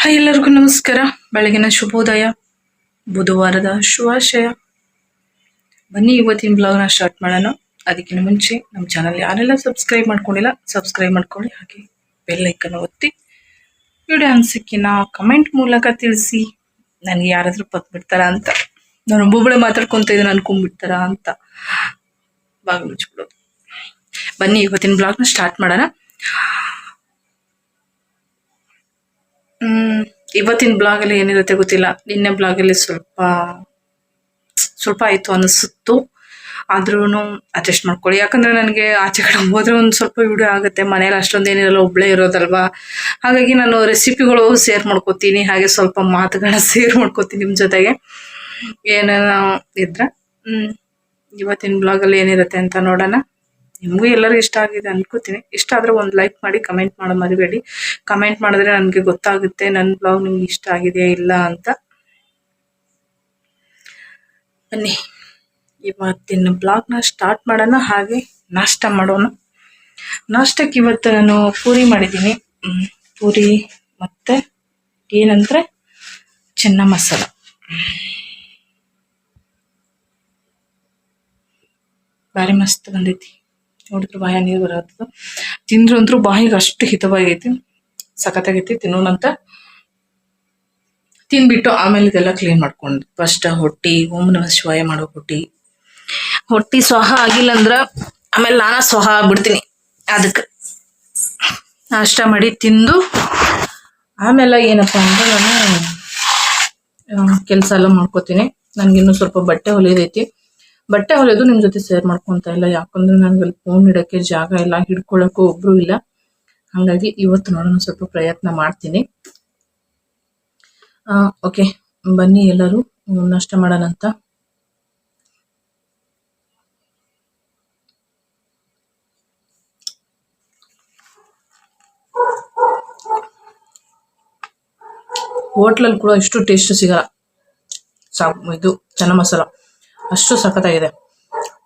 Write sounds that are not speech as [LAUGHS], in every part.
Hi ಎಲ್ಲರಿಗೂ ನಮಸ್ಕಾರ. ಬೆಳಗಿನ ಶುಭೋದಯ. ಬುಧವಾರದ ಶುಭಾಶಯ. ಬನ್ನಿ ಇವತ್ತಿನ ಬ್ಲಾಗ್ನ ಸ್ಟಾರ್ಟ್ ಮಾಡೋಣ. ಅದಕ್ಕಿಂತ ಮುಂಚೆ ನಮ್ಮ ಚಾನಲ್ ಯಾರೆಲ್ಲ ಸಬ್ಸ್ಕ್ರೈಬ್ ಮಾಡ್ಕೊಂಡಿಲ್ಲ ಸಬ್ಸ್ಕ್ರೈಬ್ ಮಾಡ್ಕೊಳ್ಳಿ. ಹಾಗೆ ಬೆಲ್ ಐಕನ್ ಒತ್ತಿ. ವಿಡಿಯೋ ಅನಿಸಿಕೆನ ಕಮೆಂಟ್ ಮೂಲಕ ತಿಳಿಸಿ. ನನಗೆ ಯಾರಾದರೂ ಬಿಡ್ತಾರ ಅಂತ. ನಾನು ಒಬ್ಬೊಬ್ಬಳೆ ಮಾತಾಡ್ಕೊತ ಇದ್ದೀನಿ, ಅನ್ಕೊಂಡ್ಬಿಡ್ತಾರ ಅಂತ. ಬಾಗಿಲು ಬನ್ನಿ ಇವತ್ತಿನ ಬ್ಲಾಗ್ನ ಸ್ಟಾರ್ಟ್ ಮಾಡೋಣ. ಹ್ಮ್, ಇವತ್ತಿನ ಬ್ಲಾಗ್ ಅಲ್ಲಿ ಏನಿರುತ್ತೆ ಗೊತ್ತಿಲ್ಲ. ನಿನ್ನೆ ಬ್ಲಾಗ್ ಅಲ್ಲಿ ಸ್ವಲ್ಪ ಸ್ವಲ್ಪ ಆಯ್ತು ಅನಿಸುತ್ತು. ಆದ್ರೂ ಅಡ್ಜಸ್ಟ್ ಮಾಡ್ಕೊಳ್ಳಿ. ಯಾಕಂದ್ರೆ ನನಗೆ ಆಚೆ ಕಡೆ ಹೋದ್ರೆ ಒಂದು ಸ್ವಲ್ಪ ವಿಡಿಯೋ ಆಗುತ್ತೆ. ಮನೇಲಿ ಅಷ್ಟೊಂದು ಏನಿರಲ್ಲ, ಒಬ್ಳೇ ಇರೋದಲ್ವಾ? ಹಾಗಾಗಿ ನಾನು ರೆಸಿಪಿಗಳು ಶೇರ್ ಮಾಡ್ಕೋತೀನಿ. ಹಾಗೆ ಸ್ವಲ್ಪ ಮಾತುಗಳನ್ನ [LAUGHS] ಶೇರ್ ಮಾಡ್ಕೋತೀನಿ ನಿಮ್ಮ ಜೊತೆಗೆ. ಏನೇನೋ ಇದ್ರೆ ಇವತ್ತಿನ ಬ್ಲಾಗ್ ಅಲ್ಲಿ ಏನಿರುತ್ತೆ ಅಂತ ನೋಡೋಣ. ನಿಮಗೂ ಎಲ್ಲರಿಗೂ ಇಷ್ಟ ಆಗಿದೆ ಅನ್ಕೋತೀನಿ. ಇಷ್ಟ ಆದ್ರೆ ಒಂದು ಲೈಕ್ ಮಾಡಿ ಕಮೆಂಟ್ ಮಾಡೋ ಮರಿಬೇಡಿ. ಕಮೆಂಟ್ ಮಾಡಿದ್ರೆ ನನಗೆ ಗೊತ್ತಾಗುತ್ತೆ ನನ್ನ ಬ್ಲಾಗ್ ನಿಮ್ಗೆ ಇಷ್ಟ ಆಗಿದೆಯಾ ಇಲ್ಲ ಅಂತ. ಬನ್ನಿ, ಇವತ್ತಿನ ಬ್ಲಾಗ್ನ ಸ್ಟಾರ್ಟ್ ಮಾಡೋಣ, ಹಾಗೆ ನಾಷ್ಟ ಮಾಡೋಣ. ನಾಷ್ಟಕ್ಕೆ ಇವತ್ತು ನಾನು ಪೂರಿ ಮಾಡಿದ್ದೀನಿ. ಪೂರಿ ಮತ್ತೆ ಏನಂದ್ರೆ ಚೆನ್ನ ಮಸಾಲ. ಭಾರಿ ಮಸ್ತ್ ಬಂದೈತಿ. ನೋಡಿದ್ರೆ ಬಾಯ ನೀರು ಬರತ್ತದ ತಿಂದ್ರು ಅಂದ್ರೂ ಬಾಯಿಗೆ ಅಷ್ಟು ಹಿತವಾಗೈತಿ, ಸಖತ್ತಾಗೈತಿ, ತಿನ್ನೋಣಂತ ತಿನ್ಬಿಟ್ಟು ಆಮೇಲೆ ಇದೆಲ್ಲ ಕ್ಲೀನ್ ಮಾಡ್ಕೊಂಡು, ಫಸ್ಟ್ ಹೊಟ್ಟಿ, ಓಂ ನಮ ಶಿವಾಯ ಮಾಡೋ ಹೊಟ್ಟಿ. ಹೊಟ್ಟಿ ಸ್ವಹ ಆಗಿಲ್ಲ ಅಂದ್ರ ಆಮೇಲೆ ನಾನ ಸ್ವಹ ಆಗ್ಬಿಡ್ತೀನಿ ಅದಕ್ಕೆ. ನಾಷ್ಟ ಮಾಡಿ ತಿಂದು ಆಮೇಲೆ ಏನಪ್ಪ ಅಂದ್ರೆ ನಾನು ಕೆಲಸ ಎಲ್ಲ ಮಾಡ್ಕೋತೀನಿ. ನನಗಿನ್ನೂ ಸ್ವಲ್ಪ ಬಟ್ಟೆ ಹೊಲಿದೈತಿ. ಬಟ್ಟೆ ಹೊಲಿಯೋದು ನಿಮ್ಮ ಜೊತೆ ಶೇರ್ ಮಾಡ್ಕೊಂತ ಇಲ್ಲ. ಯಾಕಂದ್ರೆ ನನಗೆ ಅಲ್ಲಿ ಫೋನ್ ಇಡಕ್ಕೆ ಜಾಗ ಇಲ್ಲ ಹಿಡ್ಕೊಳ್ಳೋಕ್ಕೂ ಒಬ್ರು ಇಲ್ಲ. ಹಂಗಾಗಿ ಇವತ್ತು ನೋಡೋಣ ಸ್ವಲ್ಪ ಪ್ರಯತ್ನ ಮಾಡ್ತೀನಿ. ಓಕೆ ಬನ್ನಿ ಎಲ್ಲರೂ, ನಷ್ಟ ನಾಷ್ಟ ಮಾಡೋಣ ಅಂತ. ಹೋಟ್ಲಲ್ಲಿ ಕೂಡ ಇಷ್ಟು ಟೇಸ್ಟ್ ಸಿಗಲ್ಲ. ಸಾ ಇದು ಚೆನ್ನ ಮಸಾಲ ಅಷ್ಟು ಸಖತ್ತಾಗಿದೆ.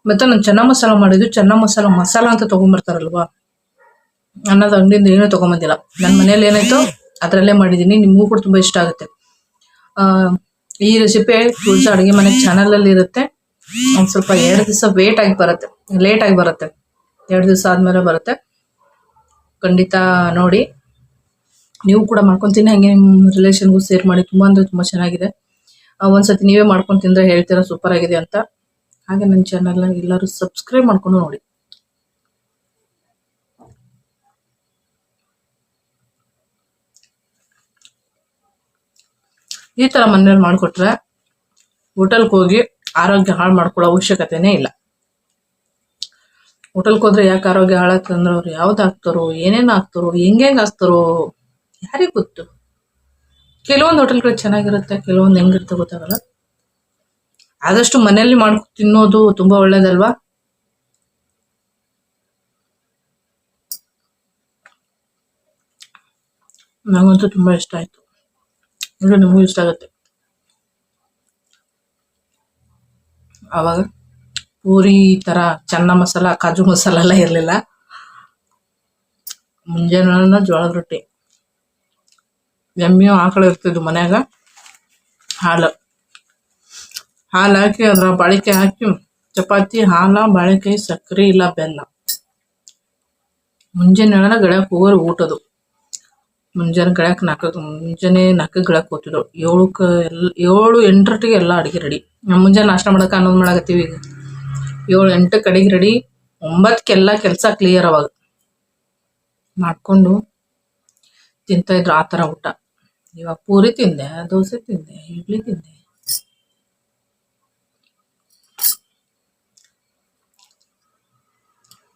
ಮತ್ತೆ ನಾನು ಚೆನ್ನ ಮಸಾಲ ಮಾಡಿದ್ದು ಚೆನ್ನ ಮಸಾಲ ಮಸಾಲ ಅಂತ ತಗೊಂಡ್ಬರ್ತಾರಲ್ವಾ ಅನ್ನೋದು ಅಂಗಡಿಯಿಂದ ಏನೂ ತಗೊಂಬಂದಿಲ್ಲ. ನನ್ನ ಮನೇಲಿ ಏನಾಯ್ತು ಅದರಲ್ಲೇ ಮಾಡಿದ್ದೀನಿ, ನಿಮಗೂ ಕೂಡ ತುಂಬ ಇಷ್ಟ ಆಗುತ್ತೆ. ಈ ರೆಸಿಪಿ ತುಳಸಿ ಅಡುಗೆ ಮನೆ ಚಾನಲಲ್ಲಿ ಇರುತ್ತೆ. ಒಂದು ಸ್ವಲ್ಪ ಎರಡು ದಿವಸ ವೇಟ್ ಆಗಿ ಬರುತ್ತೆ ಲೇಟ್ ಆಗಿ ಬರುತ್ತೆ. ಎರಡು ದಿವಸ ಆದ್ಮೇಲೆ ಬರುತ್ತೆ. ಖಂಡಿತ ನೋಡಿ. ನೀವು ಕೂಡ ಮಾಡ್ಕೊಂತೀನಿ ಹಂಗೆ ನಿಮ್ಮ ರಿಲೇಷನ್ಗೂ ಸೇರ್ ಮಾಡಿ, ತುಂಬಾ ಅಂದರೆ ತುಂಬಾ ಚೆನ್ನಾಗಿದೆ. ಒಂದ್ಸತಿ ನೀವೇ ಮಾಡ್ಕೊಂಡು ತಿಂದ್ರೆ ಹೇಳ್ತೀರಾ ಸೂಪರ್ ಆಗಿದೆ ಅಂತ. ಹಾಗೆ ನನ್ನ ಚಾನಲ್ನ ಎಲ್ಲರೂ ಸಬ್ಸ್ಕ್ರೈಬ್ ಮಾಡ್ಕೊಂಡು ನೋಡಿ. ಈ ತರ ಮನೇಲಿ ಮಾಡಿಕೊಟ್ರೆ ಹೋಟೆಲ್ಗೆ ಹೋಗಿ ಆರೋಗ್ಯ ಹಾಳು ಮಾಡ್ಕೊಳ್ಳೋ ಅವಶ್ಯಕತೆನೇ ಇಲ್ಲ. ಹೋಟೆಲ್ಗೆ ಹೋದ್ರೆ ಯಾಕೆ ಆರೋಗ್ಯ ಹಾಳಾಗ್ತಂದ್ರೆ ಅವ್ರು ಯಾವ್ದು ಹಾಕ್ತಾರೋ, ಏನೇನು ಹಾಕ್ತಾರೋ ಹೆಂಗ್ ಹಾಕ್ತಾರೋ, ಯಾರಿಗ್ ಗೊತ್ತು? ಕೆಲವೊಂದು ಹೋಟೆಲ್ಗಳು ಚೆನ್ನಾಗಿರುತ್ತೆ, ಕೆಲವೊಂದು ಹೆಂಗಿರುತ್ತೆ ಗೊತ್ತಾಗಲ್ಲ. ಆದಷ್ಟು ಮನೆಯಲ್ಲಿ ಮಾಡ್ಕೊಂಡು ತಿನ್ನೋದು ತುಂಬಾ ಒಳ್ಳೇದಲ್ವಾ? ನಂಗಂತೂ ತುಂಬಾ ಇಷ್ಟ ಆಯ್ತು. ಅಂದ್ರೆ ನಿಮಗೂ ಇಷ್ಟ ಆಗುತ್ತೆ. ಅವಾಗ ಪೂರಿ ತರ, ಚೆನ್ನ ಮಸಾಲ, ಕಾಜು ಮಸಾಲ ಎಲ್ಲ ಇರಲಿಲ್ಲ. ಮುಂಜಾನೆ ಜೋಳದ ರೊಟ್ಟಿ. ಎಮ್ಮೆಯು ಆಕಳ ಇರ್ತಿದ್ವು ಮನ್ಯಾಗ. ಹಾಲು. ಹಾಲು ಹಾಕಿ ಅದ್ರ ಬಾಳಿಕೆ ಹಾಕಿ ಚಪಾತಿ, ಹಾಲ ಬಾಳಿಕಾಯಿ ಸಕ್ಕರೆ ಇಲ್ಲ ಬೆಲ್ಲ. ಮುಂಜಾನೆ ಗಳಕ್ಕೆ ಹೋಗೋರು ಊಟದು. ಮುಂಜಾನೆ ಗಳಕ್ಕೆ ನಾಲ್ಕು ಮುಂಜಾನೆ ನಾಲ್ಕು ಗಳಕ್ಕೆ ಹೋಗ್ತಿದ್ರು ಏಳಕ್ಕೆ ಎಲ್ಲ ಏಳು ಎಂಟರೊಟ್ಟಿಗೆ ಎಲ್ಲ ಅಡಿಗೆ ರೆಡಿ. ಮುಂಜಾನೆ ನಾಷ್ಟ ಮಾಡೋಕೆ ಅನ್ನೋದು ಮಾಡಾಕತ್ತೀವಿ ಈಗ. ಏಳು ಎಂಟಕ್ಕೆ ಅಡಿಗೆ ರೆಡಿ. ಒಂಬತ್ತಕ್ಕೆಲ್ಲ ಕೆಲಸ ಕ್ಲಿಯರ್ ಅವಾಗ. ಮಾಡ್ಕೊಂಡು ತಿಂತಾ ಇದ್ರು ಆ ಥರ ಊಟ. ಇವಾಗ ಪೂರಿ ತಿಂದೆ, ದೋಸೆ ತಿಂದೆ, ಇಡ್ಲಿ ತಿಂದೆ.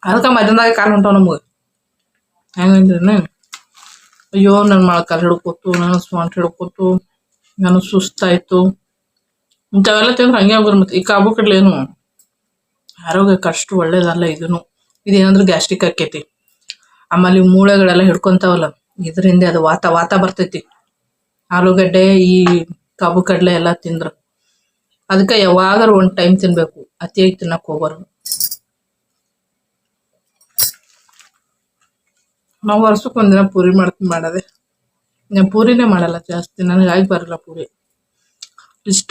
ಅದಕ್ಕೆ ಮಧ್ಯಾಹ್ನದಾಗ ಕಾಲು ಹೊಂಟವ ನಮಗೆ. ಹೆಂಗಂದ್ರೆ ಅಯ್ಯೋ ನನ್ನ ಮೊಳಕಾಲು ಹಿಡ್ಕೊತು ನನ್ನ ಸ್ವಾಂಟ್ ಹಿಡ್ಕೊತು ನನಗೆ ಸುಸ್ತಾಯ್ತು. ಇಂಥವೆಲ್ಲ ತಿಂದ್ರೆ ಹಂಗೆ ಆಗ್ಬೋದು ಮತ್ತೆ. ಈ ಕಾಬು ಕಡ್ಲೆ ಏನು? ಆರೋಗ್ಯಕ್ಕೆ ಅಷ್ಟು ಒಳ್ಳೇದಲ್ಲ ಇದನ್ನು ಇದೇನಂದ್ರೆ ಗ್ಯಾಸ್ಟ್ರಿಕ್ ಆಕೈತಿ. ಆಮೇಲೆ ಮೂಳೆಗಳೆಲ್ಲ ಹಿಡ್ಕೊಂತಾವಲ್ಲ, ಇದರಿಂದ ಅದು ವಾತ ವಾತ ಬರ್ತೈತಿ. ಆಲೂಗಡ್ಡೆ, ಈ ಕಬ್ಬು ಕಡಲೆ ಎಲ್ಲ ತಿಂದ್ರ. ಅದಕ್ಕೆ ಯಾವಾಗಾರು ಒಂದ್ ಟೈಮ್ ತಿನ್ಬೇಕು. ಅತಿಯಾಗಿ ತಿನ್ನಕ್ ಹೋಗೋರು ನಾವು ವರ್ಷಕ್ಕೆ ಒಂದಿನ ಪೂರಿ ಮಾಡ್ತೀನಿ ಮಾಡೋದೆ. ನಾನು ಪೂರಿನೇ ಮಾಡಲ್ಲ ಜಾಸ್ತಿ. ನನಗೆ ಆಗಿ ಬರಲ್ಲ ಪೂರಿ. ಇಷ್ಟ.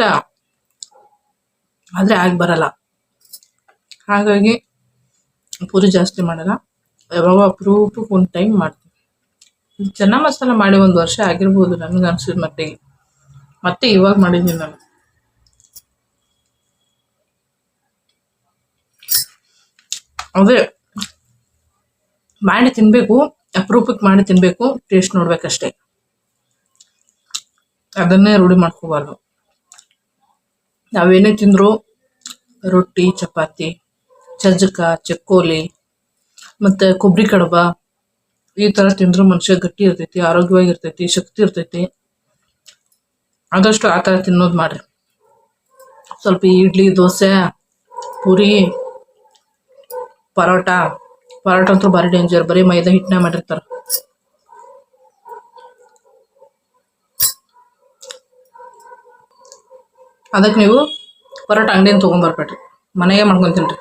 ಆದರೆ ಆಗಿ ಬರಲ್ಲ. ಹಾಗಾಗಿ ಪೂರಿ ಜಾಸ್ತಿ ಮಾಡಲ್ಲ. ಯಾವಾಗ ಅಪರೂಪಕ್ಕೆ ಒಂದು ಟೈಮ್ ಮಾಡ್ತೀನಿ. ಚೆನ್ನ ಮಸಾಲ ಮಾಡಿ ಒಂದು ವರ್ಷ ಆಗಿರ್ಬೋದು ನನಗೆ ಅನಿಸಿದ ಮಟ್ಟಿಗೆ ಮತ್ತೆ ಇವಾಗ ಮಾಡಿದ್ದೀನಿ ನಾನು. ಅದೇ. ಮಾಡಿ ತಿನ್ಬೇಕು ಅಪರೂಪಕ್ಕೆ ಮಾಡಿ ತಿನ್ಬೇಕು, ಟೇಸ್ಟ್ ನೋಡ್ಬೇಕಷ್ಟೇ. ಅದನ್ನೇ ರೂಢಿ ಮಾಡ್ಕೋಬಾರ್ದು. ನಾವೇನೇ ತಿಂದ್ರು ರೊಟ್ಟಿ, ಚಪಾತಿ, ಚಜ್ಜಕ, ಚಕ್ಕೋಲಿ, ಮತ್ತೆ ಕೊಬ್ಬರಿ ಕಡಬ ಈ ತರ ತಿಂದ್ರೆ ಮನುಷ್ಯ ಗಟ್ಟಿ ಇರ್ತೈತಿ, ಆರೋಗ್ಯವಾಗಿರ್ತೈತಿ, ಶಕ್ತಿ ಇರ್ತೈತಿ. ಆದಷ್ಟು ಆ ತರ ತಿನ್ನೋದು ಮಾಡ್ರಿ. ಸ್ವಲ್ಪ ಇಡ್ಲಿ, ದೋಸೆ, ಪೂರಿ, ಪರೋಟ. ಪರೋಟ ಅಂತೂ ಭಾರಿ ಡೇಂಜರ್ ಬರೀ ಮೈದಾ ಹಿಟ್ಟನ್ನ ಮಾಡಿರ್ತಾರ. ಅದಕ್ಕೆ ನೀವು ಪರೋಟ ಅಂಗಡಿಯಿಂದ ತೊಗೊಂಬರ್ಬೇಡ್ರಿ ಮನೆಗೆ ಮಾಡ್ಕೊಂತೀನ್ರಿ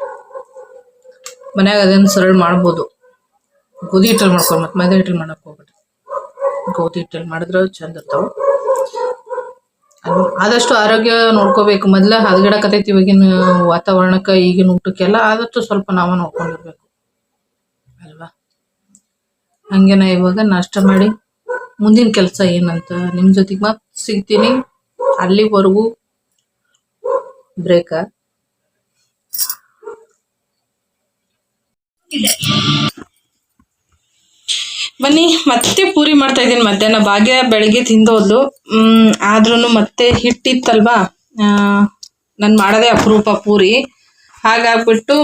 ಮನ್ಯಾಗ ಅದೇನು ಸರಳ ಮಾಡ್ಬೋದು. ಗೋಧಿ ಹಿಟ್ಟಲ್ಲಿ ಮಾಡ್ಕೊಂಡು ಮತ್ತೆ ಮೈದಾ ಹಿಟ್ಟಲ್ಲಿ ಮಾಡಕ್ ಹೋಗ್ಬೇಡ್ರಿ. ಗೋಧಿ ಹಿಟ್ಟಲ್ಲಿ ಮಾಡಿದ್ರೆ ಚಂದ ಇರ್ತಾವ. ಆದಷ್ಟು ಆರೋಗ್ಯ ನೋಡ್ಕೋಬೇಕು. ಮೊದ್ಲ ಹದಗೆಡಕತೈತಿ ಇವಾಗಿನ ವಾತಾವರಣಕ್ಕೆ, ಈಗಿನ ಊಟಕ್ಕೆಲ್ಲ, ಆದಷ್ಟು ಸ್ವಲ್ಪ ನಾವ ನೋಡ್ಕೊಂಡಿರ್ಬೇಕು. ಅಲ್ವಾ? ಹಂಗೆ ನಾ ಇವಾಗ ನಾಷ್ಟ ಮಾಡಿ, ಮುಂದಿನ ಕೆಲಸ ಏನಂತ ನಿಮ್ ಜೊತೆಗೆ ಮತ್ತೆ ಸಿಗ್ತೀನಿ. ಅಲ್ಲಿವರೆಗೂ ಬ್ರೇಕ. ಬನ್ನಿ, ಮತ್ತೆ ಪೂರಿ ಮಾಡ್ತಾ ಇದ್ದೀನಿ ಮಧ್ಯಾಹ್ನ. ಭಾಗ್ಯ ಬೆಳಿಗ್ಗೆ ತಿಂದೋದ್ಲು ಆದ್ರೂ ಮತ್ತೆ ಹಿಟ್ಟಿತ್ತಲ್ವಾ? ನಾನು ಮಾಡೋದೇ ಅಪರೂಪ ಪೂರಿ. ಹಾಗಾಗ್ಬಿಟ್ಟು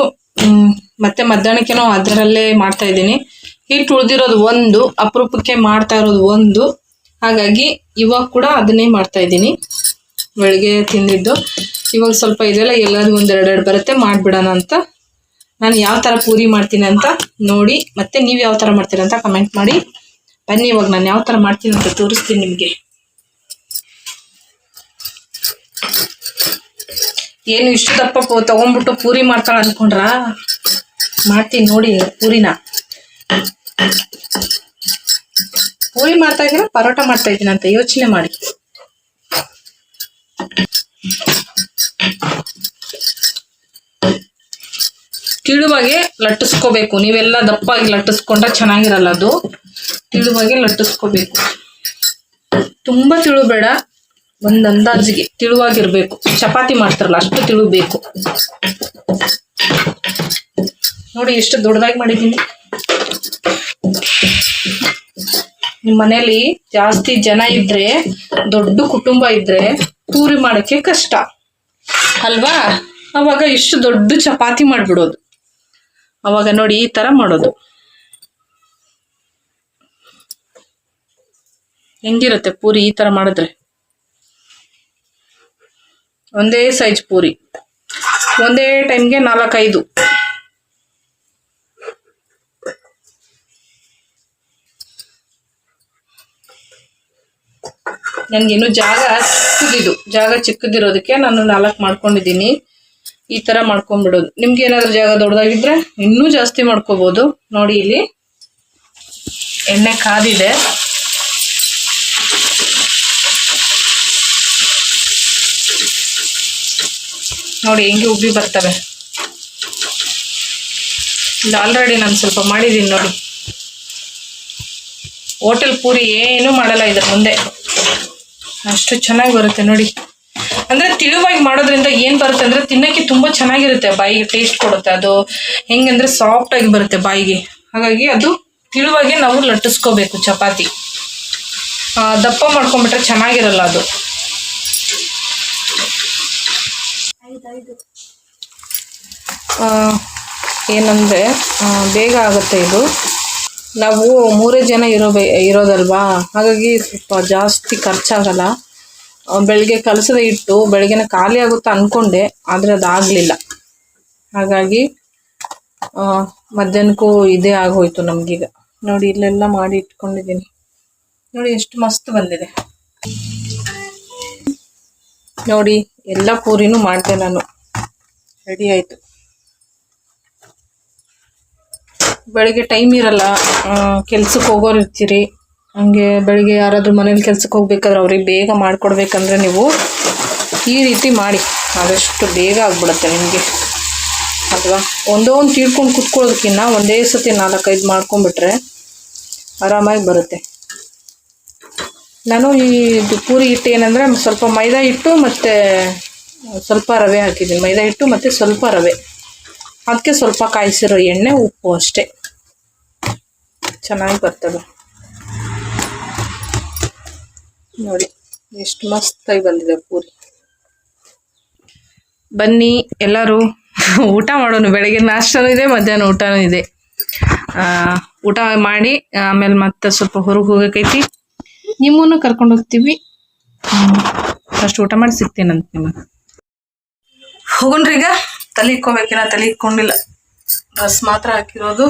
ಮತ್ತೆ ಮಧ್ಯಾಹ್ನಕ್ಕೇನೋ ಅದರಲ್ಲೇ ಮಾಡ್ತಾ ಇದ್ದೀನಿ. ಹಿಟ್ಟು ಉಳಿದಿರೋದು ಒಂದು, ಅಪರೂಪಕ್ಕೆ ಮಾಡ್ತಾ ಇರೋದು ಒಂದು. ಹಾಗಾಗಿ ಇವಾಗ ಕೂಡ ಅದನ್ನೇ ಮಾಡ್ತಾ ಇದ್ದೀನಿ. ಬೆಳಿಗ್ಗೆ ತಿಂದಿದ್ದು. ಇವಾಗ ಸ್ವಲ್ಪ ಇದೆಲ್ಲ ಎಲ್ಲರಿಗೂ ಒಂದೆರಡೆರಡು ಬರುತ್ತೆ, ಮಾಡ್ಬಿಡೋಣ ಅಂತ. ನಾನು ಯಾವ ಥರ ಪೂರಿ ಮಾಡ್ತೀನಿ ಅಂತ ನೋಡಿ, ಮತ್ತೆ ನೀವು ಯಾವ ಥರ ಮಾಡ್ತೀರ ಅಂತ ಕಮೆಂಟ್ ಮಾಡಿ. ಬನ್ನಿ, ಇವಾಗ ನಾನು ಯಾವ ಥರ ಮಾಡ್ತೀನಿ ಅಂತ ತೋರಿಸ್ತೀನಿ ನಿಮಗೆ. ಏನು ಇಷ್ಟು ದಪ್ಪ ತೊಗೊಂಡ್ಬಿಟ್ಟು ಪೂರಿ ಮಾಡ್ತಾಳ ಅನ್ಕೊಂಡ್ರಾ? ಮಾಡ್ತೀನಿ ನೋಡಿ ಪೂರಿನ. ಪೂರಿ ಮಾಡ್ತಾ ಇದ್ದೀನ ಪರೋಟ ಮಾಡ್ತಾ ಇದ್ದೀನಿ ಅಂತ ಯೋಚನೆ ಮಾಡಿ. ತಿಳುವಾಗೆ ಲಟ್ಟಿಸ್ಕೋಬೇಕು. ನೀವೆಲ್ಲ ದಪ್ಪಾಗಿ ಲಟ್ಟಿಸ್ಕೊಂಡ್ರೆ ಚೆನ್ನಾಗಿರಲ್ಲ ಅದು. ತಿಳುವಾಗೆ ಲಟ್ಟಿಸ್ಕೋಬೇಕು. ತುಂಬಾ ತಿಳು ಬೇಡ ಒಂದ್ ಅಂದಾಜಿಗೆ ತಿಳುವಾಗಿರ್ಬೇಕು. ಚಪಾತಿ ಮಾಡ್ತಾರಲ್ಲ, ಅಷ್ಟು ತಿಳು ಬೇಕು ನೋಡಿ ಎಷ್ಟು ದೊಡ್ಡದಾಗಿ ಮಾಡಿದ್ದೀನಿ. ನಿಮ್ಮ ಮನೇಲಿ ಜಾಸ್ತಿ ಜನ ಇದ್ರೆ, ದೊಡ್ಡ ಕುಟುಂಬ ಇದ್ರೆ ಪೂರಿ ಮಾಡಕ್ಕೆ ಕಷ್ಟ. ಅಲ್ವಾ? ಅವಾಗ ಇಷ್ಟು ದೊಡ್ಡ ಚಪಾತಿ ಮಾಡ್ಬಿಡೋದು. ಅವಾಗ ನೋಡಿ ಈ ತರ ಮಾಡೋದು. ಹೆಂಗಿರುತ್ತೆ ಪೂರಿ ಈ ತರ ಮಾಡಿದ್ರೆ? ಒಂದೇ ಸೈಜ್ ಪೂರಿ. ಒಂದೇ ಟೈಮ್ಗೆ ನಾಲ್ಕೈದು. ನನ್ಗಿನ್ನು ಜಾಗ ಚಿಕ್ಕದಿದು ಜಾಗ ಚಿಕ್ಕದಿರೋದಕ್ಕೆ ನಾನು ನಾಲ್ಕು ಮಾಡ್ಕೊಂಡಿದ್ದೀನಿ. ಈ ತರ ಮಾಡ್ಕೊಂಡ್ಬಿಡೋದು. ನಿಮ್ಗೆ ಏನಾದ್ರು ಜಾಗ ದೊಡ್ಡದಾಗಿದ್ರೆ ಇನ್ನೂ ಜಾಸ್ತಿ ಮಾಡ್ಕೋಬಹುದು ನೋಡಿ ಇಲ್ಲಿ. ಎಣ್ಣೆ ಕಾದಿದೆ. ನೋಡಿ ಹೆಂಗೆ ಉಬ್ಬಿ ಬರ್ತವೆ. ಇಲ್ಲಿ ಆಲ್ರೆಡಿ ನಾನು ಸ್ವಲ್ಪ ಮಾಡಿದ್ದೀನಿ ನೋಡಿ. ಹೋಟೆಲ್ ಪೂರಿ ಏನು ಮಾಡಲ್ಲ ಇದ್ರ ಮುಂದೆ. ಅಷ್ಟು ಚೆನ್ನಾಗಿ ಬರುತ್ತೆ ನೋಡಿ. ಅಂದ್ರೆ ತಿಳುವಾಗಿ ಮಾಡೋದ್ರಿಂದ ಏನ್ ಬರುತ್ತೆ ಅಂದ್ರೆ ತಿನ್ನಕ್ಕೆ ತುಂಬಾ ಚೆನ್ನಾಗಿರುತ್ತೆ ಬಾಯಿಗೆ ಟೇಸ್ಟ್ ಕೊಡುತ್ತೆ. ಅದು ಹೆಂಗಂದ್ರೆ ಸಾಫ್ಟ್ ಆಗಿ ಬರುತ್ತೆ ಬಾಯಿಗೆ. ಹಾಗಾಗಿ ಅದು ತಿಳುವಾಗೆ ನಾವು ಲಟ್ಟಿಸ್ಕೋಬೇಕು ಚಪಾತಿ. ದಪ್ಪ ಮಾಡ್ಕೊಂಡ್ಬಿಟ್ರೆ ಚೆನ್ನಾಗಿರಲ್ಲ ಅದು. ಏನಂದರೆ ಬೇಗ ಆಗುತ್ತೆ ಇದು. ನಾವು ಮೂರೇ ಜನ ಇರೋ ಇರೋದಲ್ವಾ? ಹಾಗಾಗಿ ಸ್ವಲ್ಪ ಜಾಸ್ತಿ ಖರ್ಚಾಗಲ್ಲ. ಬೆಳಿಗ್ಗೆ ಕಲಸದ ಇಟ್ಟು ಬೆಳಗ್ಗೆನ ಖಾಲಿ ಆಗುತ್ತೆ ಅನ್ಕೊಂಡೆ, ಆದರೆ ಅದಾಗಲಿಲ್ಲ. ಹಾಗಾಗಿ ಮಧ್ಯಾಹ್ನಕ್ಕೂ ಇದೇ ಆಗೋಯ್ತು ನಮಗೀಗ. ನೋಡಿ, ಇಲ್ಲೆಲ್ಲ ಮಾಡಿ ಇಟ್ಕೊಂಡಿದ್ದೀನಿ. ನೋಡಿ, ಎಷ್ಟು ಮಸ್ತ್ ಬಂದಿದೆ. ನೋಡಿ, ಎಲ್ಲ ಪೂರಿನೂ ಮಾಡಿದೆ ನಾನು. ರೆಡಿ ಆಯಿತು. ಬೆಳಿಗ್ಗೆ ಟೈಮ್ ಇರಲ್ಲ ಕೆಲ್ಸಕ್ಕೆ ಹೋಗೋರು ಇರ್ತೀರಿ ಹಂಗೆ ಬೆಳಿಗ್ಗೆ ಯಾರಾದರೂ ಮನೇಲಿ ಕೆಲ್ಸಕ್ಕೆ ಹೋಗ್ಬೇಕಾದ್ರೆ ಅವ್ರಿಗೆ ಬೇಗ ಮಾಡಿಕೊಡ್ಬೇಕಂದ್ರೆ ನೀವು ಈ ರೀತಿ ಮಾಡಿ. ಆದಷ್ಟು ಬೇಗ ಆಗ್ಬಿಡುತ್ತೆ ನಿಮಗೆ. ಅಥವಾ ಒಂದೊಂದು ತಿಳ್ಕೊಂಡು ಕುತ್ಕೊಳ್ಳೋದಕ್ಕಿಂತ ಒಂದೇ ಸತಿ ನಾಲ್ಕೈದು ಮಾಡ್ಕೊಂಡ್ಬಿಟ್ರೆ ಆರಾಮಾಗಿ ಬರುತ್ತೆ. ನಾನು ಈ ಪೂರಿ ಹಿಟ್ಟು ಏನಂದರೆ ಸ್ವಲ್ಪ ಮೈದಾ ಹಿಟ್ಟು ಮತ್ತು ಸ್ವಲ್ಪ ರವೆ ಹಾಕಿದ್ದೀನಿ. ಮೈದಾ ಹಿಟ್ಟು ಮತ್ತು ಸ್ವಲ್ಪ ರವೆ. ಅದಕ್ಕೆ ಸ್ವಲ್ಪ ಕಾಯಿಸಿರೋ ಎಣ್ಣೆ, ಉಪ್ಪು ಅಷ್ಟೇ. ಚೆನ್ನಾಗಿ ಬರ್ತವೆ ನೋಡಿ, ಎಷ್ಟು ಮಸ್ತಾಗಿ ಬಂದಿದೆ ಪೂರಿ. ಬನ್ನಿ, ಎಲ್ಲರೂ ಊಟ ಮಾಡೋಣ. ಬೆಳಗ್ಗೆ ನಾಷ್ಟನೂ ಇದೆ, ಮಧ್ಯಾಹ್ನ ಊಟನೂ ಇದೆ. ಊಟ ಮಾಡಿ, ಆಮೇಲೆ ಮತ್ತೆ ಸ್ವಲ್ಪ ಹೊರಗೆ ಹೋಗಕ್ಕೈತಿ ನಿಮ್ಮನ್ನು ಕರ್ಕೊಂಡು ಹೋಗ್ತೀವಿ. ಫಸ್ಟ್ ಊಟ ಮಾಡಿ ಸಿಗ್ತೀನಂತ ನಿಮಗೆ ಹೋಗೋಣ್ರಿ ಈಗ. ತಲೆ ಇಕ್ಕೋಬೇಕಿನ ತಲೆ ಇಕ್ಕೊಂಡಿಲ್ಲ ಡ್ರೆಸ್ ಮಾತ್ರ ಹಾಕಿರೋದು.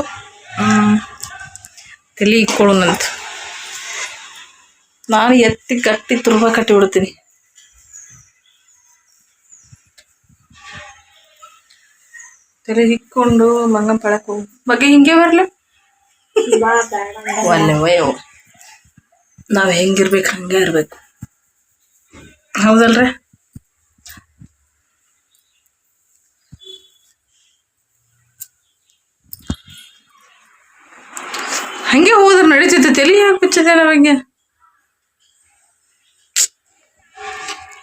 ತಲೆ ಇಕ್ಕೊಳ್ಳೋಣಂತ ನಾನು ಎತ್ತಿ ಕಟ್ಟಿ ತುರ್ಬ ಕಟ್ಟಿ ಬಿಡ್ತೀನಿ ತಲೆ ಹಿಕ್ಕೊಂಡು ಮಂಗಂ ಪಳಕ್ ಹೋಗು. ಬಗ್ಗೆ ಹಿಂಗೆ ಬರ್ಲಿ? ಒಲ್ಲೆ ವಯೋ ನಾವ್ ಹೆಂಗಿರ್ಬೇಕು ಹಂಗೆ ಇರ್ಬೇಕು. ಹೌದಲ್ರಿ? ಹಂಗೆ ಹೋದ್ರೆ ನಡೀತಿತ್ತು ತಲೆ ಯಾಕೆ ಬಿಚ್ಚಿದೆ ನಮಗೆ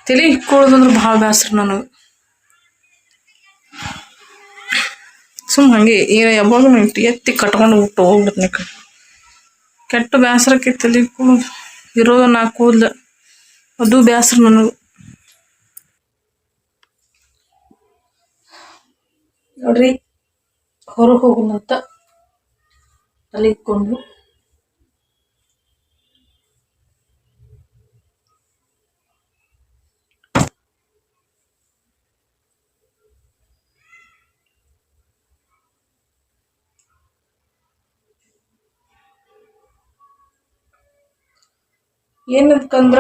ತಲೆ ಹಿಕ್ಕೊಳ್ಳೋದಂದ್ರೆ ಭಾಳ ಬೇಸರ ನನಗೆ. ಸುಮ್ ಹಂಗೆ ಏ- ಯಾವಾಗೂ ಎತ್ತಿ ಕಟ್ಕೊಂಡು ಬಿಟ್ಟು ಹೋಗ್ಬಿಡ್ತೀನಿ ಕೆಟ್ಟ ಬೇಸರಕ್ಕೆ ತಲೆ ಹಿಕ್ಕೊಳ್ಳೋದು ಇರೋದು ನಾ ಕೂದ್ಲು. ಅದು ಬೇಸರ ನನಗೆ. ನೋಡ್ರಿ, ಹೊರಗೆ ಹೋಗೋಣಂತ ತಲೆ ಇಕ್ಕೊಂಡು ಏನಂತಂದ್ರ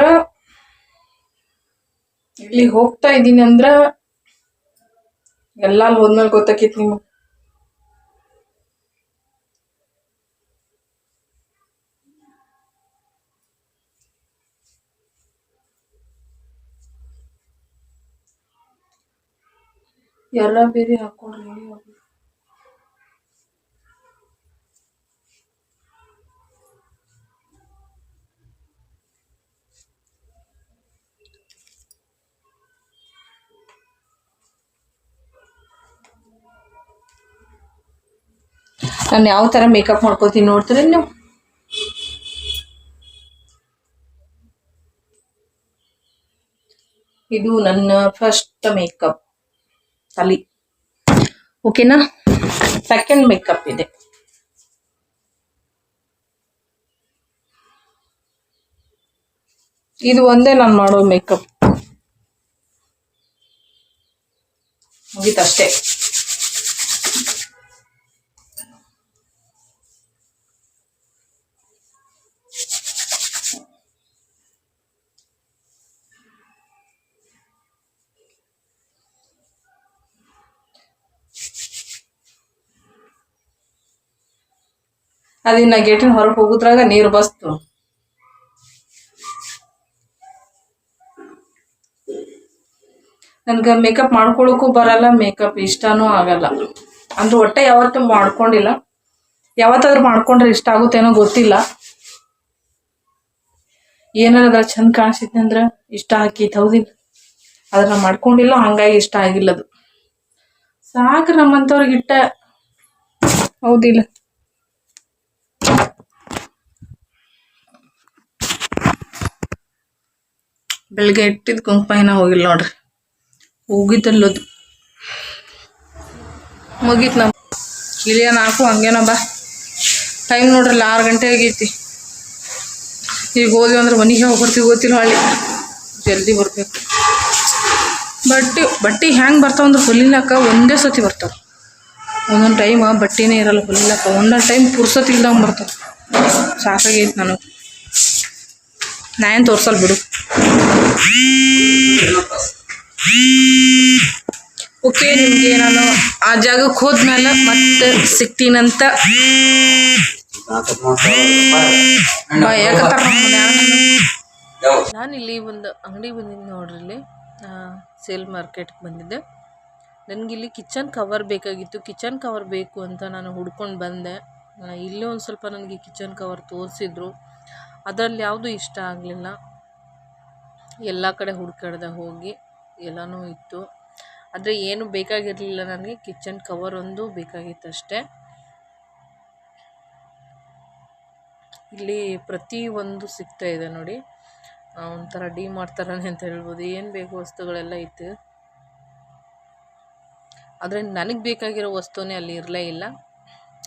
ಇಲ್ಲಿ ಹೋಗ್ತಾ ಇದ್ದೀನಿ ಅಂದ್ರ ಎಲ್ಲ ಹೋದ್ಮೇಲೆ ಗೊತ್ತಾಕಿತ್ ನಿಮಗೆ. ಎಲ್ಲ ಬೇರೆ ಹಾಕೊಂಡ್ರಿ ನಾನು ಯಾವ ಥರ ಮೇಕಪ್ ಮಾಡ್ಕೋತೀನಿ ನೋಡ್ತೀರಿ ನೀವು. ಇದು ನನ್ನ ಫಸ್ಟ್ ಮೇಕಪ್ ತಲಿ. ಓಕೆನಾ ಸೆಕೆಂಡ್ ಮೇಕಪ್ ಇದೆ. ಇದು ಒಂದೇ ನಾನು ಮಾಡೋ ಮೇಕಪ್ ಮುಗೀತಷ್ಟೇ ಅದಿನ್ನ ಗೇಟಿನ ಹೊರಗೆ ಹೋಗುದ್ರಾಗ ನೀರು ಬಸ್ತು. ನನ್ಗೆ ಮೇಕಪ್ ಮಾಡ್ಕೊಳಕ್ಕೂ ಬರಲ್ಲ ಮೇಕಪ್ ಇಷ್ಟನೂ ಆಗಲ್ಲ. ಅಂದ್ರೆ ಒಟ್ಟೆ ಯಾವತ್ತೂ ಮಾಡ್ಕೊಂಡಿಲ್ಲ. ಯಾವತ್ತಾದ್ರೂ ಮಾಡ್ಕೊಂಡ್ರೆ ಇಷ್ಟ ಆಗುತ್ತೇನೋ ಗೊತ್ತಿಲ್ಲ. ಏನಾರ ಚಂದ ಕಾಣಿಸಿದ್ನಿ ಅಂದ್ರೆ ಇಷ್ಟ ಹಾಕಿ ಹೌದಿಲ್ಲ ಅದನ್ನ ಮಾಡ್ಕೊಂಡಿಲ್ಲ, ಹಂಗಾಗಿ ಇಷ್ಟ ಆಗಿಲ್ಲ ಅದು ಸಾಕು ನಮ್ಮಂಥವ್ರಿಗೆ ಇಟ್ಟ. ಹೌದಿಲ್ಲ. ಬೆಳಿಗ್ಗೆ ಇಟ್ಟಿದ್ದು ಕುಂಕುಮ ಏನ ಹೋಗಿಲ್ಲ ನೋಡ್ರಿ. ಹೋಗಿದ್ದಲ್ಲದು ಮುಗೀತು ನಮ್ಮ ಇಳಿಯ ನಾಲ್ಕು, ಹಂಗೇನ ಬಾ. ಟೈಮ್ ನೋಡ್ರಲ್ಲ, ಆರು ಗಂಟೆ ಆಗೈತಿ. ಈಗ ಹೋದ್ವಿ ಅಂದ್ರೆ ಮನೆಗೆ ಹೋಗಿ ಬರ್ತೀವಿ ಗೊತ್ತಿಲ್ಲ ಹಳ್ಳಿ. ಜಲ್ದಿ ಬರ್ಬೇಕು. ಬಟ್ಟೆ ಬಟ್ಟೆ ಹೆಂಗೆ ಬರ್ತಾವ ಅಂದ್ರೆ ಹೊಲಿಲಕ್ಕ ಒಂದೇ ಸತಿ ಬರ್ತಾವ. ಒಂದೊಂದು ಟೈಮ್ ಬಟ್ಟೆನೇ ಇರಲ್ಲ ಹೊಲಿಲಕ್ಕ ಒಂದೊಂದು ಟೈಮ್ ಪುರ್ಸತ್ ಇಲ್ದಂಗೆ ಬರ್ತಾವ. ಸಾಕಾಗೈತಿ ನನಗೆ. ನಾ ಏನು ತೋರ್ಸಲ್ ಬಿಡು. ಓಕೆ, ನಿಮಗೆ ನಾನು ಆ ಜಾಗಕ್ಕೆ ಹೋದ್ಮೇಲೆ ಮತ್ತೆ ಸಿಗ್ತೀನಂತ ನಾನಿಲ್ಲಿ ಒಂದು ಅಂಗಡಿ ಬಂದಿದ್ದೆ ನೋಡ್ರಿ ಇಲ್ಲಿ. ಸೇಲ್ ಮಾರ್ಕೆಟ್ಗೆ ಬಂದಿದ್ದೆ. ನನಗೆ ಇಲ್ಲಿ ಕಿಚನ್ ಕವರ್ ಬೇಕಾಗಿತ್ತು. ಕಿಚನ್ ಕವರ್ ಬೇಕು ಅಂತ ನಾನು ಹುಡ್ಕೊಂಡು ಬಂದೆ. ಇಲ್ಲೇ ಒಂದು ಸ್ವಲ್ಪ ನನಗೆ ಕಿಚನ್ ಕವರ್ ತೋರಿಸಿದ್ರು. ಅದರಲ್ಲಿ ಯಾವುದು ಇಷ್ಟ ಆಗಲಿಲ್ಲ. ಎಲ್ಲ ಕಡೆ ಹುಡ್ಕಾಡ್ದೆ ಹೋಗಿ ಎಲ್ಲನೂ ಇತ್ತು. ಆದರೆ ಏನು ಬೇಕಾಗಿರಲಿಲ್ಲ ನನಗೆ. ಕಿಚನ್ ಕವರ್ ಒಂದು ಬೇಕಾಗಿತ್ತು ಅಷ್ಟೇ. ಇಲ್ಲಿ ಪ್ರತಿ ಒಂದು ಸಿಗ್ತಾ ಇದೆ ನೋಡಿ. ಒಂಥರ ಡಿ ಮಾಡ್ತಾರನೆ ಅಂತ ಹೇಳ್ಬೋದು. ಏನು ಬೇಕು ವಸ್ತುಗಳೆಲ್ಲ ಇತ್ತು. ಆದರೆ ನನಗೆ ಬೇಕಾಗಿರೋ ವಸ್ತುನೇ ಅಲ್ಲಿ ಇರಲೇ ಇಲ್ಲ.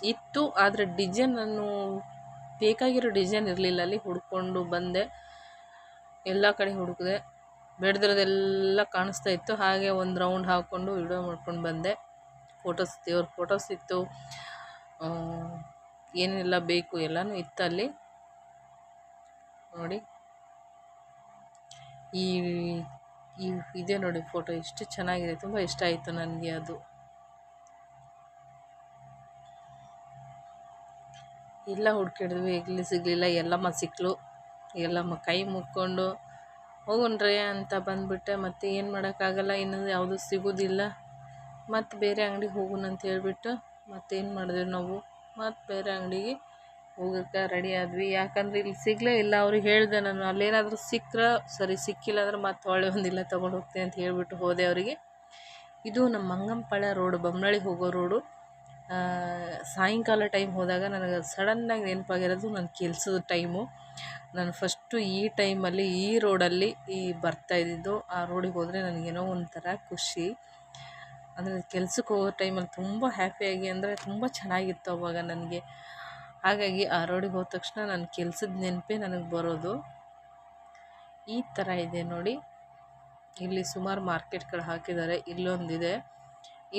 ಇತ್ತು, ಆದರೆ ಡಿಸೈನ್ ನಾನು ಬೇಕಾಗಿರೋ ಡಿಸೈನ್ ಇರಲಿಲ್ಲ. ಅಲ್ಲಿ ಹುಡ್ಕೊಂಡು ಬಂದೆ. ಎಲ್ಲ ಕಡೆ ಹುಡುಕಿದೆ ಬೇಡದಿರೋದೆಲ್ಲ ಕಾಣಿಸ್ತಾ ಇತ್ತು. ಹಾಗೆ ಒಂದು ರೌಂಡ್ ಹಾಕ್ಕೊಂಡು ವಿಡಿಯೋ ಮಾಡ್ಕೊಂಡು ಬಂದೆ. ಫೋಟೋಸ್ ದೇವ್ರ ಫೋಟೋಸ್ ಇತ್ತು. ಏನೆಲ್ಲ ಬೇಕು ಎಲ್ಲನೂ ಇತ್ತಲ್ಲಿ ನೋಡಿ. ಈ ಈ ಇದೆ ನೋಡಿ ಫೋಟೋ ಎಷ್ಟು ಚೆನ್ನಾಗಿದೆ. ತುಂಬ ಇಷ್ಟ ಆಯಿತು ನನಗೆ ಅದು. ಎಲ್ಲ ಹುಡ್ಕಿಡಿದ್ವಿ ಎಲ್ಲಿ ಸಿಗಲಿಲ್ಲ. ಎಲ್ಲಮ್ಮ ಸಿಕ್ಕಲು ಎಲ್ಲಮ್ಮ ಕೈ ಮುಕ್ಕೊಂಡು ಹೋಗೋಣ್ರಿ ಅಂತ ಬಂದುಬಿಟ್ಟೆ. ಮತ್ತು ಏನು ಮಾಡೋಕ್ಕಾಗಲ್ಲ, ಇನ್ನು ಯಾವುದು ಸಿಗೋದಿಲ್ಲ. ಮತ್ತು ಬೇರೆ ಅಂಗಡಿಗೆ ಹೋಗೋಣ ಅಂತ ಹೇಳ್ಬಿಟ್ಟು ಮತ್ತೇನು ಮಾಡಿದ್ವಿ ನಾವು? ಮತ್ತು ಬೇರೆ ಅಂಗಡಿಗೆ ಹೋಗೋಕ್ಕೆ ರೆಡಿ ಆದ್ವಿ. ಯಾಕಂದ್ರೆ ಇಲ್ಲಿ ಸಿಗಲೇ ಇಲ್ಲ. ಅವ್ರಿಗೆ ಹೇಳಿದೆ ನಾನು, ಅಲ್ಲೇನಾದರೂ ಸಿಕ್ಕರೆ ಸರಿ ಸಿಕ್ಕಿಲ್ಲ ಅಂದ್ರೆ ಮತ್ತೆ ಹೊಳ್ಳಿ ಒಂದಿಲ್ಲ ತೊಗೊಂಡು ಹೋಗ್ತೀನಿ ಅಂತ ಹೇಳಿಬಿಟ್ಟು ಹೋದೆ ಅವರಿಗೆ. ಇದು ನಮ್ಮ ಮಂಗಂಪಾಳ್ಯ ರೋಡ್ ಬೊಮ್ಮನಳ್ಳಿ ಹೋಗೋ ರೋಡು. ಸಾಯಂಕಾಲ ಟೈಮ್ ಹೋದಾಗ ನನಗೆ ಸಡನ್ನಾಗಿ ನೆನಪಾಗಿರೋದು ನನ್ನ ಕೆಲಸದ ಟೈಮು ನಾನು ಫಸ್ಟು ಈ ಟೈಮಲ್ಲಿ ಈ ರೋಡಲ್ಲಿ ಈ ಬರ್ತಾ ಇದ್ದಿದ್ದು, ಆ ರೋಡಿಗೆ ಹೋದರೆ ನನಗೇನೋ ಒಂಥರ ಖುಷಿ. ಅಂದರೆ ಕೆಲ್ಸಕ್ಕೆ ಹೋಗೋ ಟೈಮಲ್ಲಿ ತುಂಬ ಹ್ಯಾಪಿಯಾಗಿ ಅಂದರೆ ತುಂಬ ಚೆನ್ನಾಗಿತ್ತು ಅವಾಗ ನನಗೆ. ಹಾಗಾಗಿ ಆ ರೋಡಿಗೆ ಹೋದ ತಕ್ಷಣ ನನ್ನ ಕೆಲಸದ ನೆನಪೇ ನನಗೆ ಬರೋದು. ಈ ಥರ ಇದೆ ನೋಡಿ. ಇಲ್ಲಿ ಸುಮಾರು ಮಾರ್ಕೆಟ್ಗಳು ಹಾಕಿದ್ದಾರೆ, ಇಲ್ಲೊಂದಿದೆ.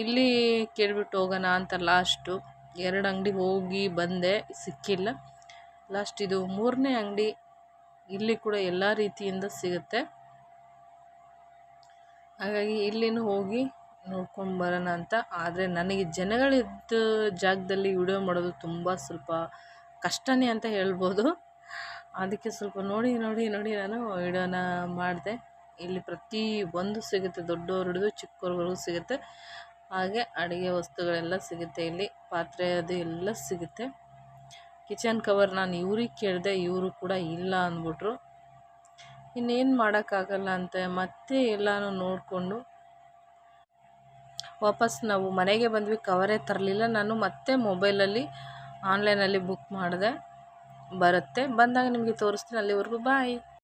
ಇಲ್ಲಿ ಕೇಳಿಬಿಟ್ಟು ಹೋಗೋಣ ಅಂತ ಲಾಸ್ಟು ಎರಡು ಅಂಗಡಿ ಹೋಗಿ ಬಂದೆ, ಸಿಕ್ಕಿಲ್ಲ. ಲಾಸ್ಟ್ ಇದು ಮೂರನೇ ಅಂಗಡಿ ಇಲ್ಲಿ ಕೂಡ ಎಲ್ಲ ರೀತಿಯಿಂದ ಸಿಗುತ್ತೆ. ಹಾಗಾಗಿ ಇಲ್ಲಿನೂ ಹೋಗಿ ನೋಡ್ಕೊಂಡು ಬರೋಣ ಅಂತ. ಆದರೆ ನನಗೆ ಜನಗಳಿದ್ದ ಜಾಗದಲ್ಲಿ ವಿಡಿಯೋ ಮಾಡೋದು ತುಂಬ ಸ್ವಲ್ಪ ಕಷ್ಟನೇ ಅಂತ ಹೇಳ್ಬೋದು. ಅದಕ್ಕೆ ಸ್ವಲ್ಪ ನೋಡಿ ನೋಡಿ ನೋಡಿ ನಾನು ವಿಡಿಯೋನ ಮಾಡಿದೆ. ಇಲ್ಲಿ ಪ್ರತಿ ಒಂದು ಸಿಗುತ್ತೆ ದೊಡ್ಡವ್ರು ಹಿಡಿದು ಚಿಕ್ಕವ್ರವರೆಗೂ ಸಿಗುತ್ತೆ. ಹಾಗೆ ಅಡುಗೆ ವಸ್ತುಗಳೆಲ್ಲ ಸಿಗುತ್ತೆ ಇಲ್ಲಿ. ಪಾತ್ರೆ ಅದು ಎಲ್ಲ ಸಿಗುತ್ತೆ. ಕಿಚನ್ ಕವರ್ ನಾನು ಇವ್ರಿಗೆ ಕೇಳಿದೆ ಇವರು ಕೂಡ ಇಲ್ಲ ಅಂದ್ಬಿಟ್ರು. ಇನ್ನೇನು ಮಾಡೋಕ್ಕಾಗಲ್ಲ ಅಂತ ಮತ್ತೆ ಎಲ್ಲನೂ ನೋಡಿಕೊಂಡು ವಾಪಸ್ ನಾವು ಮನೆಗೆ ಬಂದ್ವಿ, ಕವರೇ ತರಲಿಲ್ಲ. ನಾನು ಮತ್ತೆ ಮೊಬೈಲಲ್ಲಿ, ಆನ್ಲೈನಲ್ಲಿ ಬುಕ್ ಮಾಡಿದೆ. ಬರುತ್ತೆ. ಬಂದಾಗ ನಿಮಗೆ ತೋರಿಸ್ತೀನಿ. ಅಲ್ಲಿವರೆಗೂ ಬಾಯ್.